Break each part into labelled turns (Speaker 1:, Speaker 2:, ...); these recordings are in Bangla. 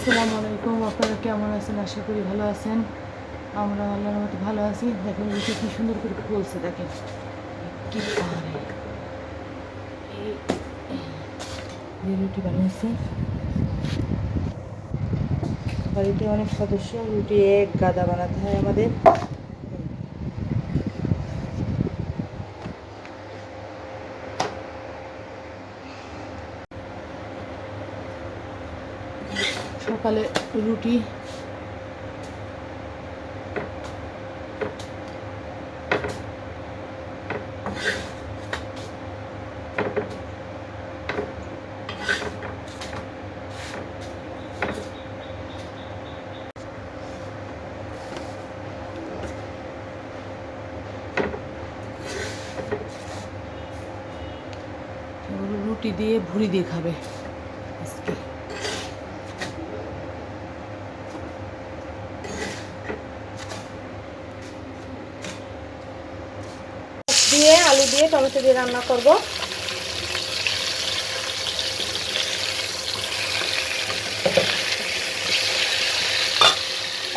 Speaker 1: আসসালামু আলাইকুম। আপনারা কেমন আছেন? আশা করি ভালো আছেন। আমরা আল্লাহর মতো ভালো আছি। দেখেন রুটি কি সুন্দর করে বলছে দেখেন। কি যে রুটি বানিয়েছে। বাড়িতে অনেক সদস্য, রুটি এক, গাদা বানাতে হয় আমাদের। সকালে রুটি। রুটি দিয়ে ভুড়ি দিয়ে খাবে আজকে
Speaker 2: দিয়ে আলু দিয়ে টমেটো দিয়ে রান্না করব।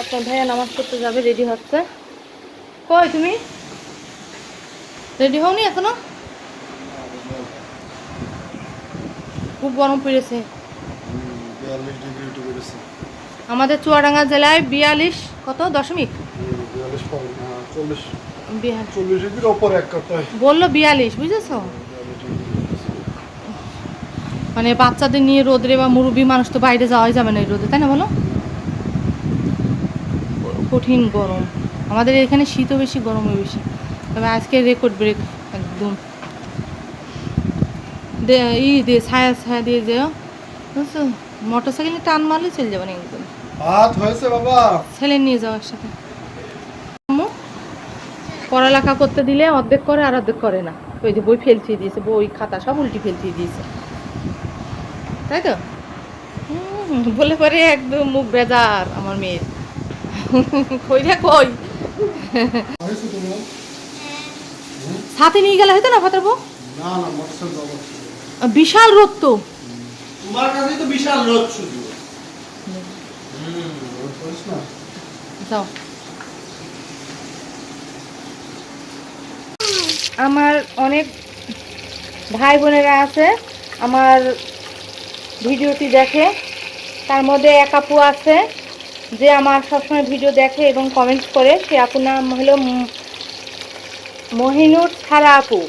Speaker 2: আপনার ভাইয়া নামাজ পড়তে যাবে, রেডি হচ্ছে। কই তুমি? রেডি হওনি এখনও? খুব গরম পড়েছে। আমাদের চুয়াডাঙ্গা জেলায় বিয়াল্লিশ কত? দশমিক?
Speaker 3: বিয়াল্লিশ চল্লিশ।
Speaker 2: বলল বিয়াল্লিশ বুঝেছ। মানে বাচ্চাদের নিয়ে রোদরে বা মুরব্বী মানুষ তো বাইরে যাওয়াই যাবে না এই রোদে তাই না বলো? কঠিন গরম। আমাদের এখানে শীতও বেশি গরমও বেশি। তবে আজকে রেকর্ড ব্রেক একদম। দে ই দিয়ে ছায়া ছায়া দিয়ে যেও বুঝছ? মোটর সাইকেলে টান মারলে চলে যাবে না একদম।
Speaker 3: ভাত হয়েছে বাবা।
Speaker 2: ছেলে নিয়ে যাও একসাথে। পড়ালেখা করতে দিলে অর্ধেক করে আর অর্ধেক করে না। ওই যে বই ফেলছিয়ে দিয়েছে বই খাতা সব উল্টি ফেলছিয়ে দিয়েছে। তাই তো? বলে পরে একদম মুখ বেজার আমার মেয়ের। কই রে কই? সাথে নিয়ে গেলে হয়তো না ফাতার বউ?
Speaker 3: না না মোটরসাইকেল যাব
Speaker 2: বিশাল রোদ তো।
Speaker 4: তোমার কাছেই তো বিশাল রোদ শুধু।
Speaker 2: যাও। আমার অনেক ভাই বোনেরা আছে, আমার ভিডিওটি দেখে। তার মধ্যে এক আপু আছে, যে আমার সবসময় ভিডিও দেখে এবং কমেন্টস করে। সে আপুর নাম হলো মহিনুর ছাড়া আপু।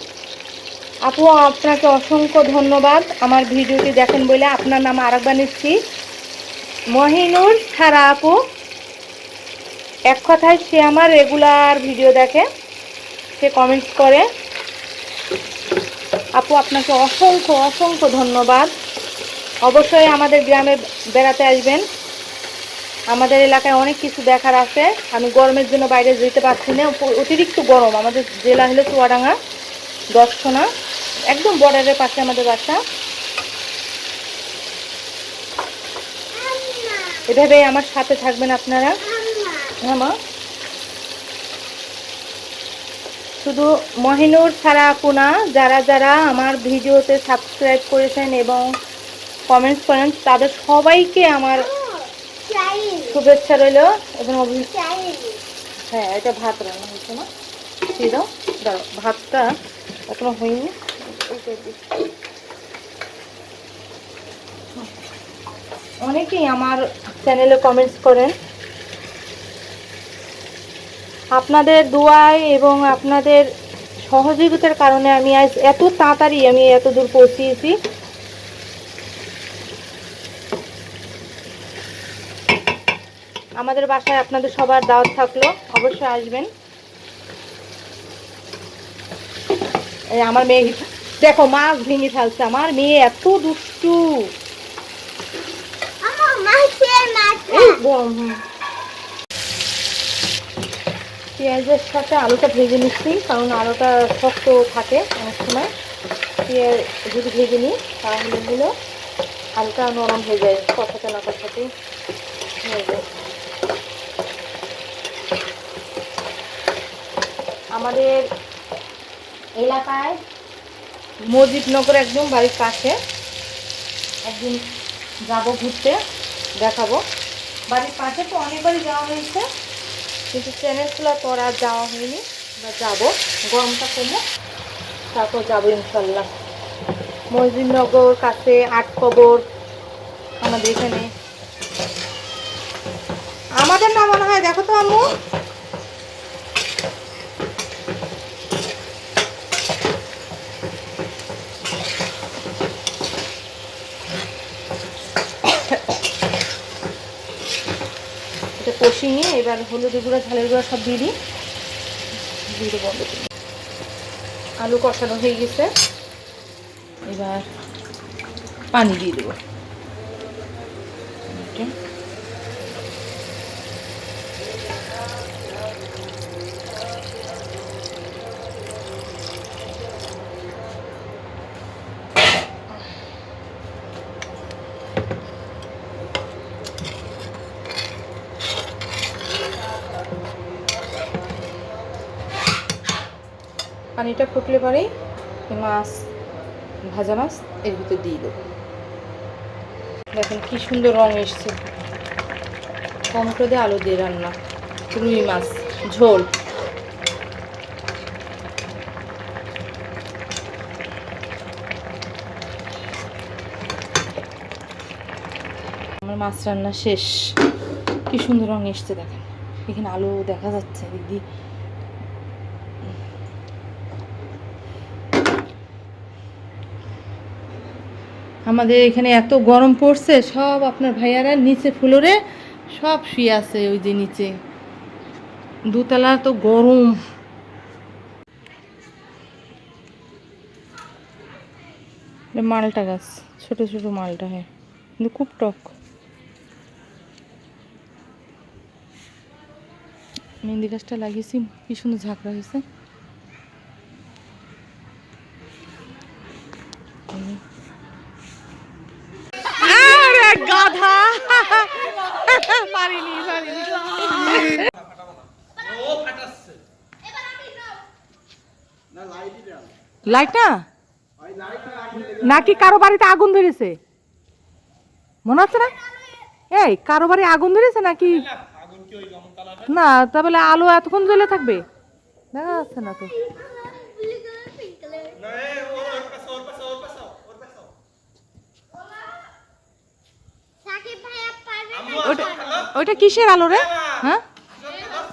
Speaker 2: আপু, আপনাকে অসংখ্য ধন্যবাদ আমার ভিডিওটি দেখেন বলে। আপনার নাম আরেকবার নিচ্ছি। মহিনুর ছাড়া আপু। এক কথায় সে আমার রেগুলার ভিডিও দেখে। সে কমেন্টস করে। আপু, আপনাকে অসংখ্য অসংখ্য ধন্যবাদ। অবশ্যই আমাদের গ্রামে বেড়াতে আসবেন। আমাদের এলাকায় অনেক কিছু দেখার আছে। আমি গরমের জন্য বাইরে যেতে পারছি না। অতিরিক্ত গরম। আমাদের জেলা হলো চুয়াডাঙ্গা দর্শনা একদম বর্ডারের পাশে আমাদের বাসা। এভাবে আমার সাথে থাকবেন আপনারা। হ্যাঁ মা। শুধু মহিনুর ছাড়া আপনা যারা যারা আমার ভিডিওতে সাবস্ক্রাইব করেছেন এবং কমেন্টস করেন তাদের সবাইকে আমার শুভেচ্ছা রইল এবং হ্যাঁ এটা ভাত রান্না হয়েছে না? দাও ভাতটা এখনও হয়নি। অনেকেই আমার চ্যানেলে কমেন্টস করেন। আপনাদের দোয়ায় এবং আপনাদের সহযোগিতার কারণে আমি আজ এত তাড়াতাড়ি আমি এত দূর পৌঁছিয়েছি। আমাদের বাসায় আপনাদের সবার দাওয়াত থাকল অবশ্যই আসবেন। এই আমার মেয়ে দেখো মাছ ভেঙে ফেলছে আমার মেয়ে এত দুষ্টু। পেঁয়াজের সাথে আলুটা ভেজে নিচ্ছি, কারণ আলুটা শক্ত থাকে অনেক সময়। পেঁয়াজ যদি ভেজে নিই, তাহলে হলো আলুটা নরম হয়ে যায়, কষাতে না কষাতে হয়ে যায়। আমাদের এলাকায় মসজিদনগর একদম বাড়ির কাছে। একদিন যাব ঘুরতে, দেখাবো। বাড়ির পাশে তো অনেকবারই যাওয়া হয়েছে। কিন্তু চ্যানেল খোলার পর আর যাওয়া হয়নি বা যাব, গরমটা কমো তারপর যাব ইনশাল্লাহ। মসজিদনগর কাছে আট কবর আমাদের এখানে। আমাদের না মনে হয়, দেখো তো আম্মু কষি নিয়ে এবার হলুদ গুঁড়ো, ঝালের গুঁড়া সব দিয়ে দিই। দিয়ে দেবো আলু। কষানো হয়ে গেছে। এবার পানি দিয়ে দেবো। পানিটা ফুটলে পরেই মাছ, ভাজা মাছ এর ভিতর দিয়ে দেবো। দেখেন কি সুন্দর রং এসছে। টমেটো দিয়ে আলু দিয়ে রান্না। রুই মাছ, ঝোল। আমার মাছ রান্না শেষ। কি সুন্দর রং এসছে, দেখেন। এখানে আলু দেখা যাচ্ছে, এদিক আমাদের এখানে এত গরম পড়ছে, সব আপনার ভাইয়ারা নিচে ফ্লোরে সব শুয়ে আছে ওই যে নিচে। দুতলা তো গরম। মালটা গাছ, ছোট ছোট মালটা হয়। কিন্তু খুব টক। মেহেন্দি গাছটা লাগিয়েছি, কি সুন্দর ঝাঁকড়া হয়েছে আরে গাধা। পারিনি পারিনি
Speaker 4: ও
Speaker 1: লাইট না? নাকি কারও বাড়িতে আগুন ধরেছে? মনে হচ্ছে না? এই কারও বাড়ি আগুন ধরেছে নাকি? না তাহলে আলো এতক্ষণ জ্বলে থাকবে। দেখা যাচ্ছে না তো। ওইটা কিসের আলো রে? হ্যাঁ?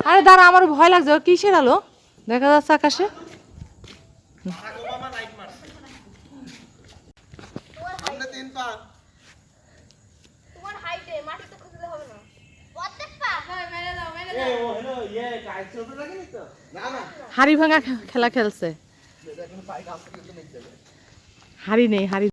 Speaker 1: আরে দাঁড়া, আমার ভয় লাগছে। ওর কিসের আলো? দেখা যাচ্ছে আকাশে। হাড়ি ভাঙা খেলা খেলছে। হাড়ি নেই, হাড়ি